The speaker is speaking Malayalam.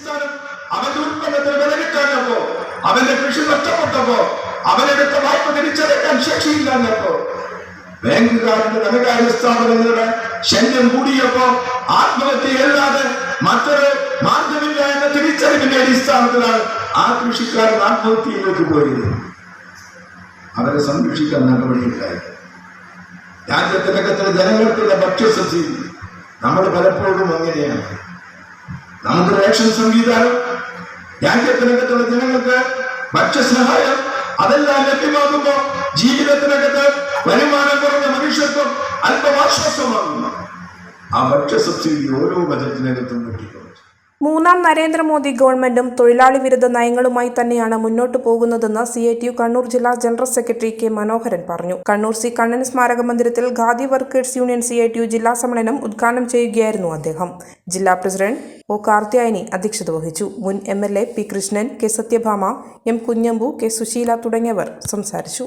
അടിസ്ഥാനം അവന്റെ ഉൽപ്പന്നത്തിന് വില കിട്ടാഞ്ഞപ്പോ അവന്റെ കൃഷി നഷ്ടപ്പെട്ടപ്പോ അവനെടുത്ത വായ്പ തിരിച്ചടക്കാൻ ശേഷിയില്ലാഞ്ഞപ്പോ ബാങ്കുകാരുടെ ധനകാര്യ സ്ഥാപനങ്ങളുടെ ശല്യം കൂടിയപ്പോ ആത്മഹത്യയല്ലാതെ മറ്റൊരു മാർഗമില്ല എന്ന തിരിച്ചറിവിന്റെ അടിസ്ഥാനത്തിലാണ് ആ കൃഷിക്കാരൻ ആത്മഹത്യയിലേക്ക് പോയത്. അവരെ സംരക്ഷിക്കാൻ നടപടിയുണ്ടായി. രാജ്യത്തിനകത്തുള്ള ജനങ്ങൾക്കുള്ള ഭക്ഷ്യസബ്സിഡി നമ്മൾ പലപ്പോഴും അങ്ങനെയാണ്. നമുക്ക് റേഷൻ സംവിധാനം രാജ്യത്തിനകത്തുള്ള ജനങ്ങൾക്ക് ഭക്ഷ്യസഹായം അതെല്ലാം ലഭ്യമാകുമ്പോൾ ജീവിതത്തിനകത്ത് വരുമാനം കുറഞ്ഞ മനുഷ്യർക്കും അല്പം ആശ്വാസമാകുന്നു. ആ ഭക്ഷ്യ സബ്സിഡി ഓരോ ബജറ്റിനകത്തും കിട്ടിക്കൊള്ളു മൂന്നാം നരേന്ദ്രമോദി ഗവൺമെന്റും തൊഴിലാളി വിരുദ്ധ നയങ്ങളുമായി തന്നെയാണ് മുന്നോട്ടു പോകുന്നതെന്ന് C I T U Kannur ജില്ലാ ജനറൽ സെക്രട്ടറി കെ മനോഹരൻ പറഞ്ഞു. കണ്ണൂർ സി കണ്ണൻ സ്മാരക മന്ദിരത്തിൽ Khadi workers union C I T U ജില്ലാ സമ്മേളനം ഉദ്ഘാടനം ചെയ്യുകയായിരുന്നു അദ്ദേഹം. ജില്ലാ പ്രസിഡന്റ് ഒ കാർത്തിയായനി അധ്യക്ഷത വഹിച്ചു. മുൻ M L A P Krishnan K Sathyabhama M Kunhambu K Susheela തുടങ്ങിയവർ സംസാരിച്ചു.